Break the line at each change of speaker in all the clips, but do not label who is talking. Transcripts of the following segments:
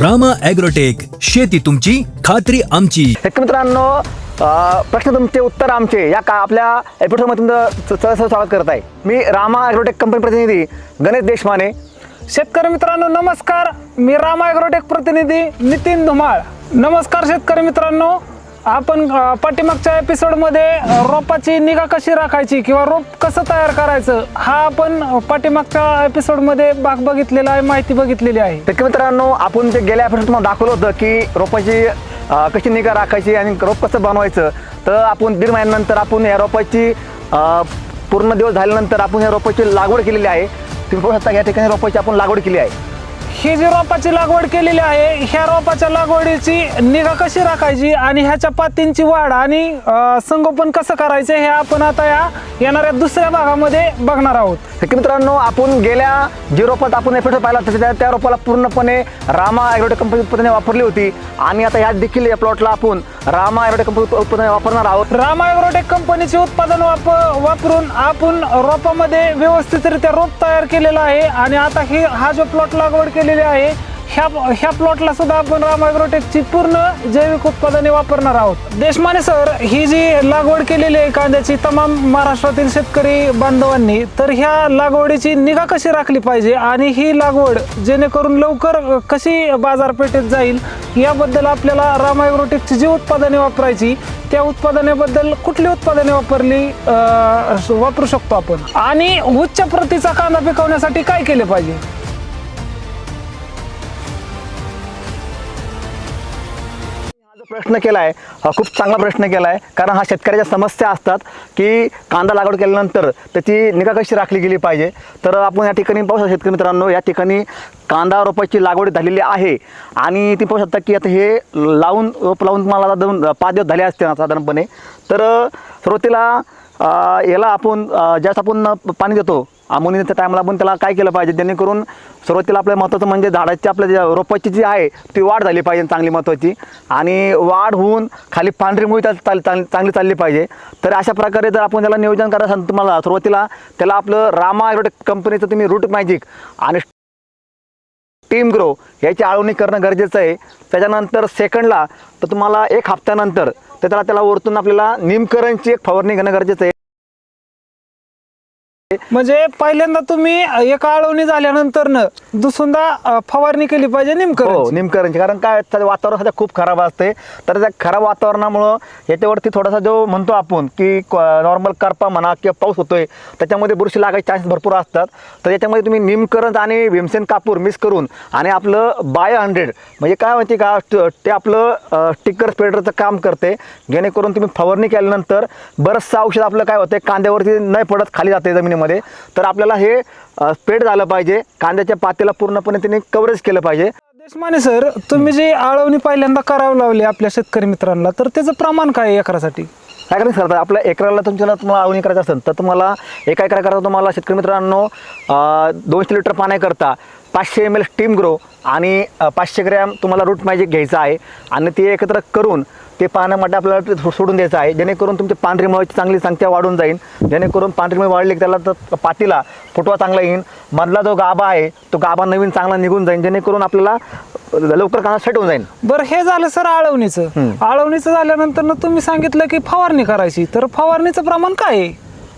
Rama agrotech शेती तुमची खात्री आमची.
शेतकरी मित्रांनो अ, प्रश्न तुमचे उत्तर आमचे या का आपल्या एपिसोडमध्ये तुमचं स्वागत करत आहे. मी रामा ॲग्रोटेक कंपनी प्रतिनिधी गणेश देशमाने.
शेतकरी मित्रांनो नमस्कार. मी राम ॲग्रोटेक प्रतिनिधी नितीन धुमाळ. नमस्कार शेतकरी मित्रांनो. आपण पाठीमागच्या एपिसोडमध्ये रोपाची निगा कशी राखायची किंवा रोप कसं तयार करायचं हा आपण पाठीमागच्या एपिसोडमध्ये भाग बघितलेला आहे माहिती बघितलेली आहे.
तर मित्रांनो आपण ते गेल्या एपिसोड तुम्हाला दाखवलं होतं की रोपाची कशी निगा राखायची आणि रोप कसं बनवायचं तर आपण दीड महिन्यानंतर आपण या रोपाची पूर्ण दिवस झाल्यानंतर आपण या रोपाची लागवड केलेली आहे. तुम्ही बघू शकता या ठिकाणी रोपाची आपण लागवड केली आहे.
ही जी रोपाची लागवड केलेली आहे ह्या रोपाच्या लागवडीची निगा कशी राखायची आणि ह्याच्या पातींची वाढ आणि संगोपन कसं करायचं हे आपण आता या येणाऱ्या दुसऱ्या भागामध्ये बघणार आहोत.
मित्रांनो आपण गेल्या जी रोपात आपण एपिसोड पाहिला त्याच्या त्या- त्या रोपाला पूर्णपणे रामा ॲग्रोटेक कंपनी उत्पादने वापरली होती. आणि आता ह्यात देखील या प्लॉटला आपण रामा ॲग्रोटेक कंपनी उत्पादने वापरणार आहोत.
रामा ॲग्रोटेक कंपनीचे उत्पादन वाप वापरून आपण रोपामध्ये व्यवस्थितरित्या रोप तयार केलेला आहे. आणि आता ही हा जो प्लॉट लागवड केलेली आहे. ह्या ह्या प्लॉटला सुद्धा आपण राम ॲग्रोटेकची पूर्ण जैविक उत्पादने वापरणार आहोत. देशमाने सर ही जी लागवड केलेली आहे कांद्याची तमाम महाराष्ट्रातील शेतकरी बांधवांनी तर ह्या लागवडीची निगा कशी राखली पाहिजे आणि ही लागवड जेणेकरून लवकर कशी बाजारपेठेत जाईल याबद्दल आपल्याला राम ॲग्रोटेकची जी उत्पादने वापरायची त्या उत्पादनेबद्दल कुठली उत्पादने वापरली वापरू शकतो आपण? आणि उच्च प्रतीचा कांदा पिकवण्यासाठी काय केले पाहिजे?
प्रश्न केला आहे हा खूप चांगला प्रश्न केला आहे कारण हा शेतकऱ्याच्या समस्या असतात की कांदा लागवड केल्यानंतर त्याची निगा कशी राखली गेली पाहिजे? तर आपण या ठिकाणी पाहू शकता शेतकरी मित्रांनो या ठिकाणी कांदा रोपाची लागवड झालेली आहे. आणि ती पाहू शकता की आता हे लावून रोप लावून तुम्हाला दोन पाच दिवस झाले असते ना साधारणपणे. तर सुरुवातीला याला आपण ज्यास आपण पाणी देतो आमोनीच्या टायमाला आपण त्याला काय केलं पाहिजे? जेणेकरून सुरुवातीला आपल्या महत्त्वाचं म्हणजे झाडाची आपल्या ज्या रोपाची जी आहे ती वाढ झाली पाहिजे चांगली महत्त्वाची आणि वाढ होऊन खाली पांढरी मुळी चाल चाल- चांगली चालली पाहिजे. तर अशा प्रकारे जर आपण त्याला नियोजन करायचं सांगतो तुम्हाला सुरुवातीला त्याला आपलं रामा एरोटेक कंपनीचं तुम्ही रूट मॅजिक आणि टीम ग्रो याची आळवणी करणं गरजेचं आहे. त्याच्यानंतर सेकंडला तर तुम्हाला एक हप्त्यानंतर तर त्याला त्याला वरतून आपल्याला निमकरणची एक फवारणी घेणं गरजेचं आहे.
म्हणजे पहिल्यांदा तुम्ही एका आळवणी झाल्यानंतर न फवारणी केली पाहिजे नेमकं
हो निमकरणची कारण काय सध्या वातावरण सध्या खूप खराब असते तर त्या खराब वातावरणामुळं याच्यावरती थोडासा जो म्हणतो आपण की नॉर्मल करपा म्हणा किंवा पाऊस होतोय त्याच्यामध्ये बुरशी लागायचे चान्सेस भरपूर असतात. तर याच्यामध्ये तुम्ही निमकरण आणि भीमसेन कापूर मिक्स करून आणि आपलं बाय हंड्रेड म्हणजे काय माहिती का ते आपलं टिकर स्प्रेडरचं काम करते जेणेकरून तुम्ही फवारणी केल्यानंतर बरंचसं औषध आपलं काय होतं कांद्यावरती नाही पडत खाली जाते जमिनीमध्ये. तर आपल्याला हे स्प्रेड झालं पाहिजे. कांद्याच्या पातेला पूर्णपणे त्यांनी कव्हरेज केलं पाहिजे.
देशमाने सर तुम्ही जी आळवणी पहिल्यांदा करावं लावली आपल्या शेतकरी मित्रांना तर त्याचं प्रमाण काय आहे एकरासाठी?
काय करायचं सर आपल्या एकराला तुमच्याला तुम्हाला आवणी करायचं असेल तर तुम्हाला एका एकराकरता तुम्हाला शेतकरी मित्रांनो दोनशे लिटर पाण्याकरता पाचशे एम एल स्टीम ग्रो आणि पाचशे ग्रॅम तुम्हाला रूट मॅजिक घ्यायचं आहे आणि ते एकत्र करून ते पाण्यामध्ये आपल्याला ते सोडून द्यायचं आहे. जेणेकरून तुमची पांढरी मुळाची चांगली संख्या वाढून जाईल जेणेकरून पांढरी मुळे वाढली त्याला तर पातीला फुटवा चांगला येईल मधला जो गाभा आहे तो गाभा नवीन चांगला निघून जाईल जेणेकरून आपल्याला लवकर कांदा सेट होऊन जाईल
बरं हे झालं सर आळवणीचं. आळवणीचं झाल्यानंतर तुम्ही सांगितलं की फवारणी करायची. तर फवारणीचं प्रमाण काय आहे?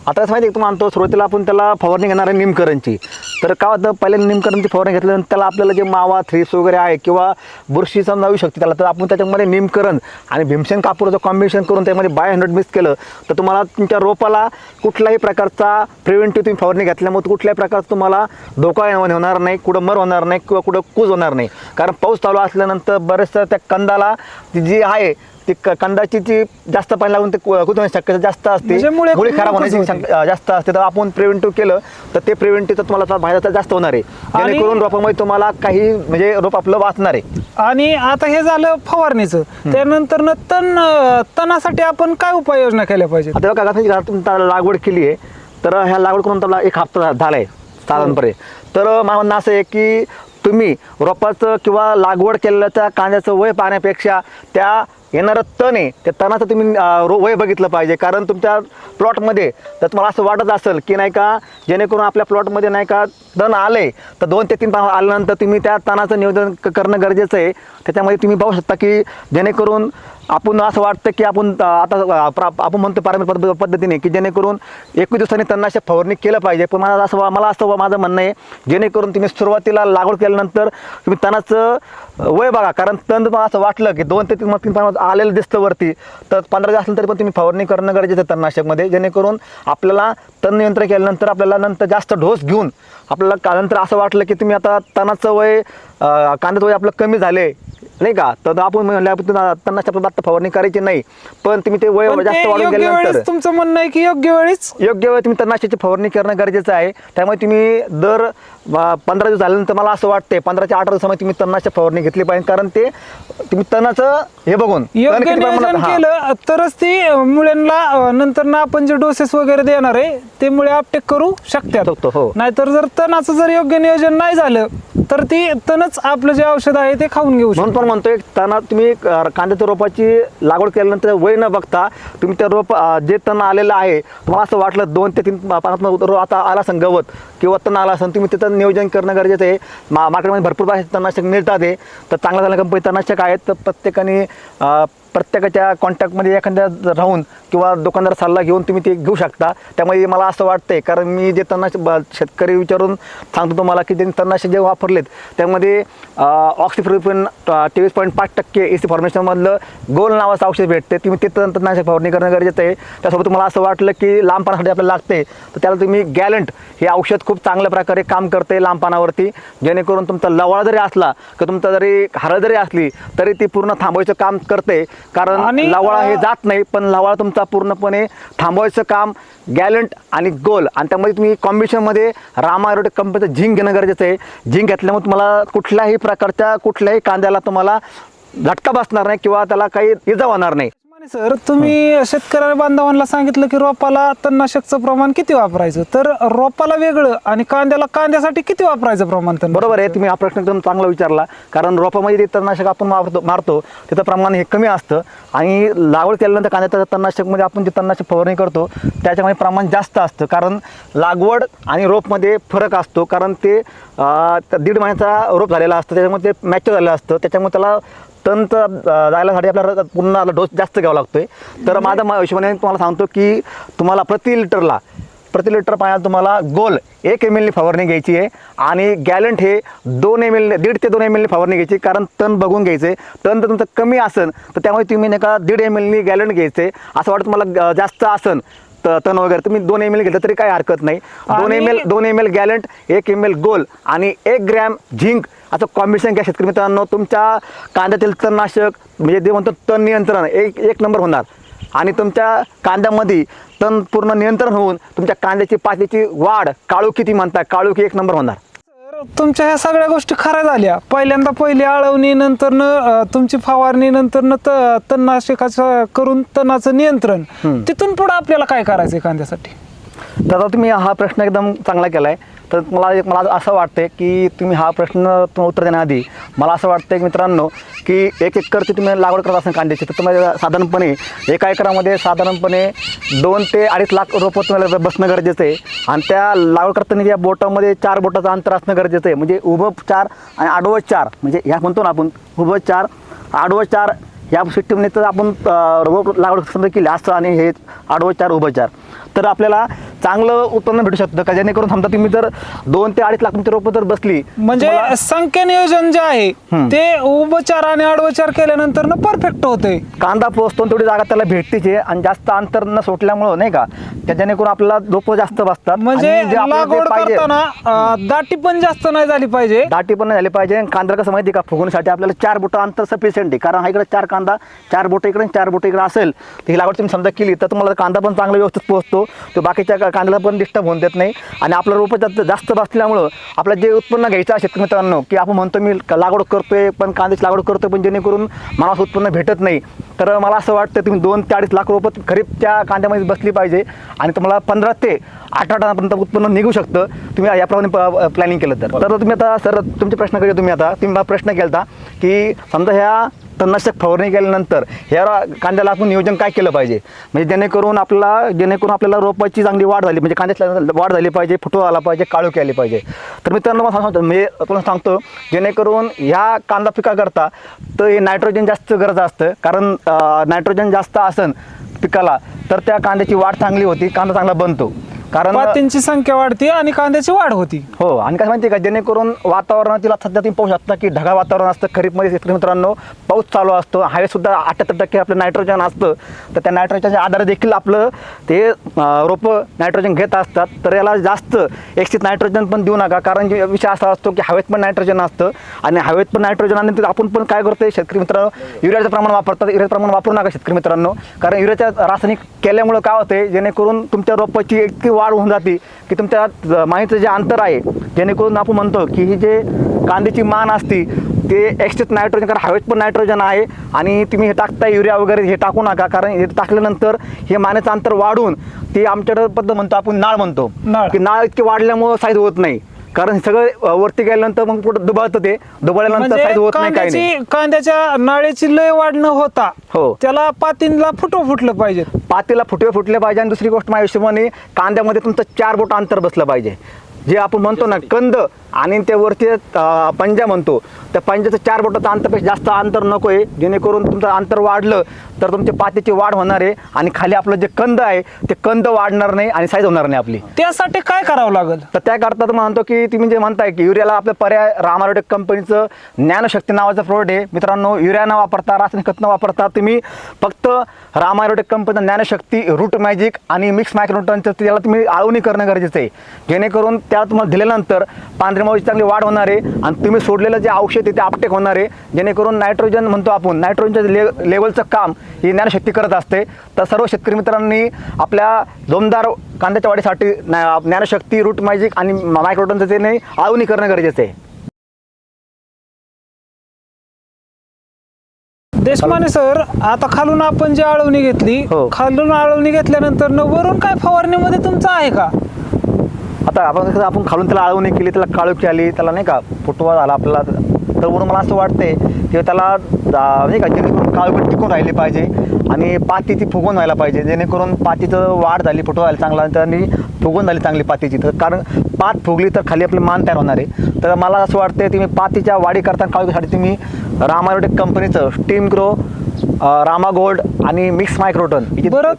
आताच माहिती आहे तुम्हाला मानतो सुरुवातीला आपण त्याला फवारणी घेणार आहे निमकरणची. तर काय होतं पहिले निमकरणची फवारणी घेतल्यानंतर त्याला आपल्याला जे मावा थ्रीस वगैरे आहे किंवा बुरशी समजा येऊ शकते त्याला तर आपण त्याच्यामध्ये निमकरण आणि भीमसेन कापूरचं कॉम्बिनेशन करून त्यामध्ये बाय हंड्रेड मिक्स केलं तर तुम्हाला तुमच्या रोपाला कुठल्याही प्रकारचा प्रिव्हेंटिव्ह तुम्ही फवारणी घेतल्यामुळे कुठल्याही प्रकारचा तुम्हाला धोका होणार नाही कुठं मर होणार नाही किंवा कुठं कूज होणार नाही. कारण पाऊस चालू असल्यानंतर बरेचसं त्या कंदाला ती जी आहे ती क- कंदाची जी जास्त पाणी लागून ते कुजण्याची शक्यता जास्त असते.
म्हणजे मुळे
मुळे खराब
कुजून
होण्याची
होते.
शंका- अं, जास्त असते. तर आपण प्रिव्हेंटिव्ह केलं तर ते प्रिव्हेंटिव्ह तुम्हाला फायदा जास्त होणार आहे.
आणि-
जेणेकरून रोपामध्ये तुम्हाला काही म्हणजे रोप आपलं वाचणार आहे.
आणि आता हे झालं फवारणीचं. त्यानंतर ना तण तणासाठी आपण काय उपाययोजना केल्या पाहिजेत?
आता बघा तुम्ही आता लागवड केली आहे तर ह्या लागवड करून तुम्हाला एक हप्ता झाला आहे साधारणपणे. तर मला म्हणणं असं आहे की तुम्ही रोपाचं किंवा लागवड केलेल्या त्या कांद्याचं वय पाहण्यापेक्षा त्या येणारं तण आहे त्या तणाचं तुम्ही रो वय बघितलं पाहिजे. कारण तुमच्या प्लॉटमध्ये तर तुम्हाला असं वाटत असेल की नाही का जेणेकरून आपल्या प्लॉटमध्ये नाही का तण आले तर दोन ते तीन पान आल्यानंतर तुम्ही त्या तणाचं नियोजन करणं गरजेचं आहे. त्याच्यामध्ये तुम्ही पाहू शकता की जेणेकरून आपण असं वाटतं की आपण आता प्रा- आपण म्हणतो पारंपरिक पद्ध- पद्धतीने की जेणेकरून एकवीस दिवसांनी तणनाशक फवारणी केलं पाहिजे. पण मला असं मला असं माझं म्हणणं आहे जेणेकरून तुम्ही सुरुवातीला लागवड केल्यानंतर तुम्ही तणाचं वय बघा. कारण तण तुम्हाला असं वाटलं की दोन ते तीन तीन आलेलं दिसतं वरती. तर पंधरा दिवस असेल तरी पण तुम्ही फवारणी करणं गरजेचं तणनाशकमध्ये. जेणेकरून आपल्याला तण नियंत्रण केल्यानंतर आपल्याला नंतर जास्त डोस घेऊन आपल्याला का- नंतर असं वाटलं की तुम्ही आता तणाचं वय कांद्याचं वय आपलं कमी झाले. नाही का? तर आपण म्हणलं आपण तणाच्या आपल्याला आता फवारणी करायची नाही. पण तुम्ही ते वय
पण ते
जास्त वाढून
योग्य
गेल्यानंतर
वेळेस तुमचं म्हणणं आहे की योग्य वेळेस?
योग्य वेळ तुम्ही तणनाशकाची फवारणी करणं गरजेचं आहे. त्यामुळे तुम्ही दर अं, पंधरा दिवस झाल्यानंतर मला असं वाटतंय पंधरा ते अठरा दिवसामध्ये तुम्ही तणनाशक फवारणी घेतली पाहिजे. कारण ते तुम्ही तणाचं हे बघून तण
योग्य
किती प्रमाणात-
नियोजन
हा.
केलं तरच ती अं, अं, नंतर ना आपण जे डोसेस वगैरे देणार आहे ते मुळे अपटेक करू शकतात.
शकतो, हो.
नाहीतर जर तणाचं जर योग्य नियोजन नाही झालं तर ती तणच आपलं जे औषध आहे ते खाऊन घेऊ शकतो.
म्हणून पण म्हणतोय तना तुम्ही अं, कांद्याच्या रोपाची लागवड केल्यानंतर वय न बघता तुम्ही त्या रोप अं, जे तण आलेलं आहे तुम्हाला असं वाटलं दोन ते तीन पानात रो आता आला असेल गवत किंवा तण आला असेल तुम्ही तिथं नियोजन करणं गरजेचं आहे. मा मार्केटमध्ये भरपूर प्रकारचे तणनाशक मिळतात आहे तर चांगल्या चांगल्या कंपनी तणनाशक आहेत तर प्रत्येकाने अं, प्रत्येकाच्या कॉन्टॅक्टमध्ये एखाद्या राहून किंवा दुकानदार सल्ला घेऊन तुम्ही ते घेऊ शकता. त्यामुळे मला असं वाटतंय कारण मी जे तणनाशक ब- शेतकरी सांगतो तुम्हाला की त्यांनी तणनाशक जे वापरलेत त्यामध्ये ऑक्सिफ्रिफिन तेवीस पॉईंट पाच टक्के ए सी फॉर्मेशनमधलं गोल नावाचं औषध भेटते तुम्ही ते तण- तणनाशक फवारणी करणं गरजेचं आहे. त्यासोबत तुम्हाला असं वाटलं की लांब पानासाठी आपल्याला लागते तर त्याला तुम्ही गॅलंट हे औषध खूप चांगल्या प्रकारे काम करते लांब पानावरती जेणेकरून तुमचा लवळा जरी असला किंवा तुमचा जरी हरळ जरी असली तरी ती पूर्ण थांबवायचं काम करते कारण लवळा हे जात नाही पण लवळा तुमचा पूर्णपणे थांबवायचं काम गॅलंट आणि गोल आणि त्यामध्ये तुम्ही कॉम्बिनेशनमध्ये रामा एरोटेक कंपनीचं झिंक घेणं गरजेचं आहे. झिंक घेतल्यामुळे तुम्हाला कुठल्याही प्रकारच्या कुठल्याही कांद्याला तुम्हाला झटका बसणार नाही किंवा त्याला काही इजा होणार नाही.
सर तुम्ही शेतकऱ्याने बांधवांना सांगितलं की रोपाला तणनाशकचं प्रमाण किती वापरायचं? तर रोपाला वेगळं आणि कांद्याला कांद्यासाठी किती वापरायचं प्रमाण तर
बरोबर आहे तुम्ही हा प्रश्न एकदम चांगला विचारला. कारण रोपामध्ये जे तणनाशक आपण मारतो मारतो त्याचं प्रमाण हे कमी असतं. आणि लागवड केल्यानंतर कांद्याच्या तणनाशकमध्ये आपण जे तणनाशक फवारणी करतो त्याच्यामध्ये प्रमाण जास्त असतं. कारण लागवड आणि रोपमध्ये फरक असतो. कारण ते दीड महिन्याचा रोप झालेला असतं त्याच्यामुळे ते मॅच्युअर झालेलं असतं. त्याच्यामुळे त्याला तंत जायलासाठी आपल्याला पुन्हा डोस जास्त घ्यावा लागतोय. तर माझा हिशोबाने तुम्हाला सांगतो की तुम्हाला प्रति लिटरला प्रति लिटर पाण्यात तुम्हाला गोल एक एम एलनी फवारणी घ्यायची आहे आणि गॅलंट हे दोन एम एल दीड ते दोन एम एलनी फवारणी घ्यायची कारण तण बघून घ्यायचं आहे. तण जर तुमचं कमी असेल तर त्यामुळे तुम्ही नाही का दीड एम एलनी गॅलंट घ्यायचं. असं वाटतं तुम्हाला जास्त असन तण वगैरे तुम्ही दोन एम एल घेतलं तरी काही हरकत नाही. दोन एम एल दोन एम एल गॅलंट एक एम एल गोल आणि एक ग्रॅम झिंक असं कॉम्बिनेशन घ्या शेतकरी मित्रांनो. तुमच्या कांद्यातील तणनाशक म्हणजे जे म्हणतो तण नियंत्रण एक एक नंबर होणार. आणि तुमच्या कांद्यामध्ये तण पूर्ण नियंत्रण होऊन तुमच्या कांद्याची पातीची वाढ काळोखी ती म्हणतात काळोखी एक नंबर होणार.
तर तुमच्या ह्या सगळ्या गोष्टी खऱ्या झाल्या. पहिल्यांदा पहिली आळवणी नंतर तुमची फवारणी नंतर तणनाशकाचं करून तणाचं नियंत्रण. तिथून पुढे आपल्याला काय करायचंय कांद्यासाठी?
आता तुम्ही हा प्रश्न एकदम चांगला केला आहे तर मला एक मला असं वाटतं की तुम्ही हा प्रश्न उत्तर देण्याआधी मला असं वाटतं की मित्रांनो की एक एकरची तुम्ही लागवड करत असाल कांद्याची तर तुम्हाला साधारणपणे एका एकरामध्ये साधारणपणे दोन ते अडीच लाख रोपं तुम्हाला बसणं गरजेचं आहे. आणि त्या लागवड करताना या बोटामध्ये चार बोटाचं अंतर असणं गरजेचं आहे. म्हणजे उभं चार आणि आडवं चार म्हणजे ह्या म्हणतो ना आपण उभं चार आडवं चार या सिस्टीमने तर आपण रोप लागवड समजा केली असं आणि हे आडवं चार उभं चार. तर आपल्याला चांगलं उत्पन्न भेटू शकतं का? जेणेकरून समजा तुम्ही जर दोन ते अडीच लाख तुमची रोपं जर बसली
म्हणजे
तुम्हाला-
संख्या नियोजन जे आहे. ते उपचार आणि आडवचार केल्यानंतर ना परफेक्ट होते
कांदा पोचतो तेवढी जागा त्याला भेटतीच आहे आणि जास्त अंतर न सुटल्यामुळं नाही का? त्या जेणेकरून आपल्याला रोपं जास्त बसतात
म्हणजे
आणि जे आपल्याला ते
लागवड
पाहिजे,
करताना अं, दाटी पण जास्त नाही झाली पाहिजे.
दाटी पण नाही झाली पाहिजे. आणि कांदा कसं माहिती आहे का? फुगवण्यासाठी आपल्याला चार बोटं अंतर सफिशियंट आहे. कारण हा इकडे चार कांदा चार बोटं इकडे आणि चार बोटं इकडे असेल. तर ही लागवड तुम्ही समजा केली तर तुम्हाला कांदा पण चांगला व्यवस्थित पोहोचतो तो बाकीच्या का- कांद्याला पण डिस्टर्ब होऊन देत नाही. आणि आपलं रोपं जास्त जास्त बसल्यामुळं आपलं जे उत्पन्न घ्यायचं आहे शेतकरी मित्रांनो की आपण म्हणतो मी लागवड लागवड करतोय पण कांद्याची लागवड करतोय पण जेणेकरून मला असं उत्पन्न भेटत नाही. तर मला असं वाटतं तुम्ही दोन ते अडीच लाख रोपं खरीप त्या कांद्यामध्ये बसली पाहिजे आणि तुम्हाला पंधरा ते अठरा टनापर्यंत उत्पन्न निघू शकतं. तुम्ही याप्रमाणे प्लॅनिंग केलं तर. तर तुम्ही आता सर तुमचे प्रश्न करूया तुम्ही आता. तुम्ही मला प्रश्न केला होता की समजा ह्या तणनाशक फवारणी केल्यानंतर ह्या कांद्याला आपण नियोजन काय केलं पाहिजे? म्हणजे जेणेकरून आपला जेणेकरून आपल्याला रोपाची चांगली वाढ झाली म्हणजे कांद्याला वाढ झाली पाहिजे फुटो आला पाहिजे काळोखी आली पाहिजे. तर मी त्यांना सांगतो म्हणजे तुम्हाला सांगतो जेणेकरून ह्या कांदा पिकाकरता तर हे नायट्रोजन जास्त गरज असतं. कारण नायट्रोजन जास्त असन पिकाला तर त्या कांद्याची वाढ चांगली होती कांदा चांगला बनतो. कारण
पातींची संख्या वाढते आणि कांद्याची वाढ होती.
हो आणि काय माहिती का जेणेकरून वातावरणातील सध्या तुम्ही पाहू शकता की ढगाळ वातावरण असतं खरीपमध्ये शेतकरी मित्रांनो पाऊस चालू असतो हवेसुद्धा अठ्ठ्याहत्तर टक्के आपलं नायट्रोजन असतं. तर त्या नायट्रोजनच्या आधारे देखील आपलं ते रोपं नायट्रोजन घेत असतात. तर याला जास्त एकशित नायट्रोजन पण देऊ नका. कारण विषय असा असतो की हवेत पण नायट्रोजन असतं आणि हवेत पण नायट्रोजन आणि आपण पण काय करतोय शेतकरी मित्रांनो युरियाचं प्रमाण वापरतात. युरियाचं प्रमाण वापरू नका शेतकरी मित्रांनो. कारण युरियाच्या रासायनिक केल्यामुळं काय होतंय जेणेकरून तुमच्या रोपाची इतकी वाढ होऊन जाते की तुमच्या माहीचं जे अंतर आहे जेणेकरून आपण म्हणतो की ही जे कांद्याची मान असती ते एक्स्ट्रेट नायट्रोजन कारण हवेत पण नायट्रोजन आहे आणि तुम्ही हे टाकताय युरिया वगैरे हे टाकू नका कारण हे टाकल्यानंतर हे मानेचं अंतर वाढून ते आमच्याकडे पद्धत म्हणतो आपण नाळ म्हणतो. की नाळ इतकी वाढल्यामुळं साईज होत नाही कारण सगळं वरती गेल्यानंतर मग पुढे दुबळतं ते. दुबळल्यानंतर साईज
म्हणजे
होत नाही काही नाही.
कांद्याची कांद्याच्या नाळेची लय वाढ न होता.
हो.
त्याला पातींला फुटो फुटलं पाहिजे.
पातीला फुटवे फुटले पाहिजे. आणि दुसरी गोष्ट माझ्या हिशोबाने कांद्यामध्ये तुमचं चार बोट अंतर बसलं पाहिजे. जे आपण म्हणतो ना कंद आणि ते वरती अं, पंजा म्हणतो. त्या पंजाचं चार बोटाचं अंतरपेक्षा जास्त अंतर नको आहे जेणेकरून तुमचं अंतर वाढलं तर तुमच्या पातीची वाढ होणार आहे. आणि खाली आपलं जे कंद आहे ते कंद वाढणार नाही आणि साईज होणार नाही आपली.
त्यासाठी काय करावं लागेल?
तर त्याकरता तर म्हणतो की तुम्ही जे म्हणताय की युरियाला आपलं पर्याय रामारोटेक कंपनीचं ज्ञानशक्ती नावाचं प्रोडक्ट आहे. मित्रांनो युरिया न वापरता रासायनिक खत न वापरता तुम्ही फक्त रामारोटेक कंपनीचं ज्ञानशक्ती रूट मॅजिक आणि मिक्स मायक्रोटनचं त्याला तुम्ही आळवणी करणं गरजेचं आहे. जेणेकरून त्या तुम्हाला दिल्यानंतर पांढऱ्या माऊची चांगली वाढ होणार आहे आणि तुम्ही सोडलेलं जे औषध आहे ते अपटेक होणार आहे. जेणेकरून नायट्रोजन म्हणतो आपण नायट्रोजनच्या ले लेवलचं काम ही ज्ञानशक्ती करत असते. तर सर्व शेतकरी मित्रांनी आपल्या जोमदार कांद्याच्या वाढीसाठी ज्ञा- ज्ञानशक्ती रूट मॅजिक आणि मायक्रोटनचं त्याने आळवणी करणं गरजेचं आहे.
देशमाने सर आता खालून आपण जी आळवणी घेतली
हो.
खालून आळवणी घेतल्यानंतर वरून काय फवारणीमध्ये तुमचं आहे का?
आता आपण कसं आपण खालून त्याला आळवणी केली त्याला काळोखी आली त्याला नाही का फुटवा झाला आपल्याला. तर वरून मला असं वाटतंय की त्याला नाही का जेणेकरून काळोखी टिकून राहिली पाहिजे आणि पाती ती फुगून व्हायला पाहिजे. जेणेकरून पातीचं वाढ झाली फुटवा झाली चांगला आणि फुगून झाली चांगली पातीची. तर कारण पात फुगली तर खाली आपली मान तयार होणार आहे. तर मला असं वाटतंय तुम्ही पातीच्या वाढी करताना काळोखीसाठी तुम्ही रामारोटेक कंपनीचं स्टीम ग्रो रामा गोल्ड आणि मिक्स मायक्रोटन
बरं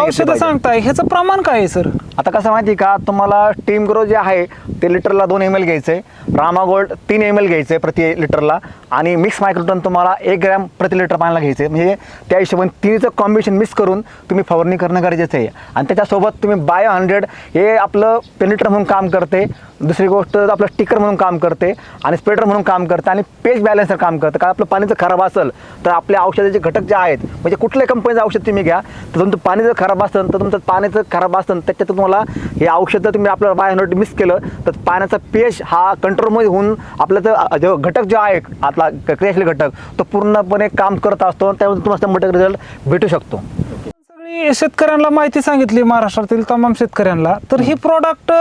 औषधं सांगताय ह्याचं प्रमाण काय आहे सर?
आता कसं माहिती आहे का? तुम्हाला टीम ग्रो जे आहे ते लिटरला दोन एम एल घ्यायचं आहे रामा गोल्ड तीन एम एल घ्यायचं आहे प्रति लिटरला आणि मिक्स मायक्रोटन तुम्हाला एक ग्रॅम प्रति लिटर पाण्याला घ्यायचं आहे म्हणजे त्या हिशोबाने तिन्हीचं कॉम्बिनेशन मिक्स करून तुम्ही फवारणी करणं गरजेचं आहे. आणि त्याच्यासोबत तुम्ही बायो हंड्रेड हे आपलं पेनिटर म्हणून काम करते. दुसरी गोष्ट आपलं स्टिकर म्हणून काम करते. आणि स्प्रेडर म्हणून काम करते. आणि पेज बॅलन्सर काम करतं. कारण आपलं पाणी जर खराब असेल तर आपल्या औषधाचे घटक जे आहेत म्हणजे कुठल्याही कंपनीचं औषध तुम्ही घ्या तर तुमचं पाणी जर खराब असेल तर तुमचं पाण्याचं खराब असेल त्याच्यात तुम्हाला हे औषध जर तुम्ही आपलं बाय मिस केलं तर पाण्याचा पेश हा कंट्रोलमध्ये होऊन आपलं तर जो घटक जो आहे आपला क्रियाशील घटक तो पूर्णपणे काम करत असतो त्यामुळे तुम्हाला शंभर टक्के रिझल्ट भेटू शकतो.
सगळी शेतकऱ्यांना माहिती सांगितली महाराष्ट्रातील तमाम शेतकऱ्यांना. तर हे प्रॉडक्ट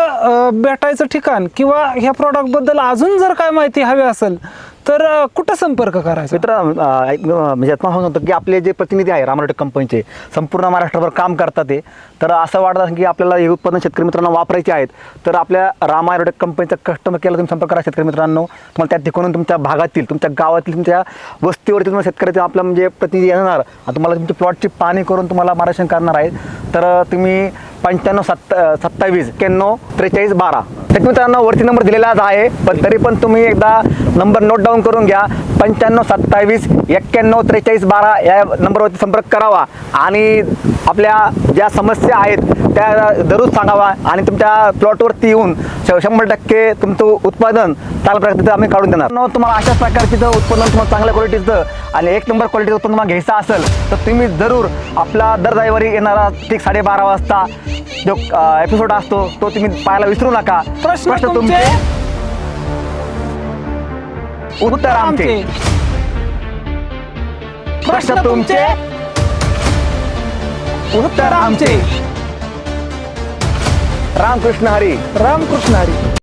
भेटायचं ठिकाण किंवा ह्या प्रॉडक्टबद्दल अजून जर काय माहिती हवी असेल तर अं, कुठं संपर्क करायचा?
मित्र अं, एक, अं, म्हणजे आत्मा सांगतो की आपले जे प्रतिनिधी आहे रामरोटे कंपनीचे संपूर्ण महाराष्ट्रभर काम करतात ते. तर असं वाटतं की आपल्याला हे उत्पादन शेतकरी मित्रांना वापरायचे आहेत. तर आपल्या रामायरोटेक कंपनीचा कस्टमर केला तुम्ही संपर्क करा शेतकरी मित्रांनो. तुम्हाला त्या ठिकाणून तुमच्या भागातील तुमच्या गावातील तुमच्या वस्तीवरती तुम्हाला शेतकऱ्याचे आपलं म्हणजे प्रतिनिधी येणार. आणि तुम्हाला तुमच्या प्लॉटची पाणी करून तुम्हाला मार्गदर्शन करणार आहेत. तर अं, तुम्ही पंच्याण्णव सत्ता सत्तावीस एक्क्याण्णव त्रेचाळीस बारा. तर मित्रांनो वरती नंबर दिलेलाच आहे पण तरी पण तुम्ही एकदा नंबर नोट डाऊन करून घ्या. पंच्याण्णव सत्तावीस एक्क्याण्णव त्रेचाळीस बारा या नंबरवरती संपर्क करावा. आणि आपल्या ज्या समस्या आहेत त्या जरूर सांगावा. आणि तुमच्या प्लॉटवरती येऊन श- शंभर टक्के तुमचं उत्पादन चांगल्या प्रकारे आम्ही काढून देणार. न तुम्हाला अशाच प्रकारचे जर उत्पादन तुम्हाला चांगल्या क्वालिटीचं आणि एक नंबर क्वालिटीचं उत्पन्न तुम्हाला घ्यायचं असेल तर तुम्ही जरूर आपला दर रविवारी येणारा ठीक साडेबारा वाजता जो एपिसोड असतो तो तुम्ही पाहायला विसरू नका.
प्रश्न तुमचे?
उत्तर आमचे. प्रश्न तुमचे? उत्तर आमचे. रामकृष्ण हरी.
रामकृष्ण हरी.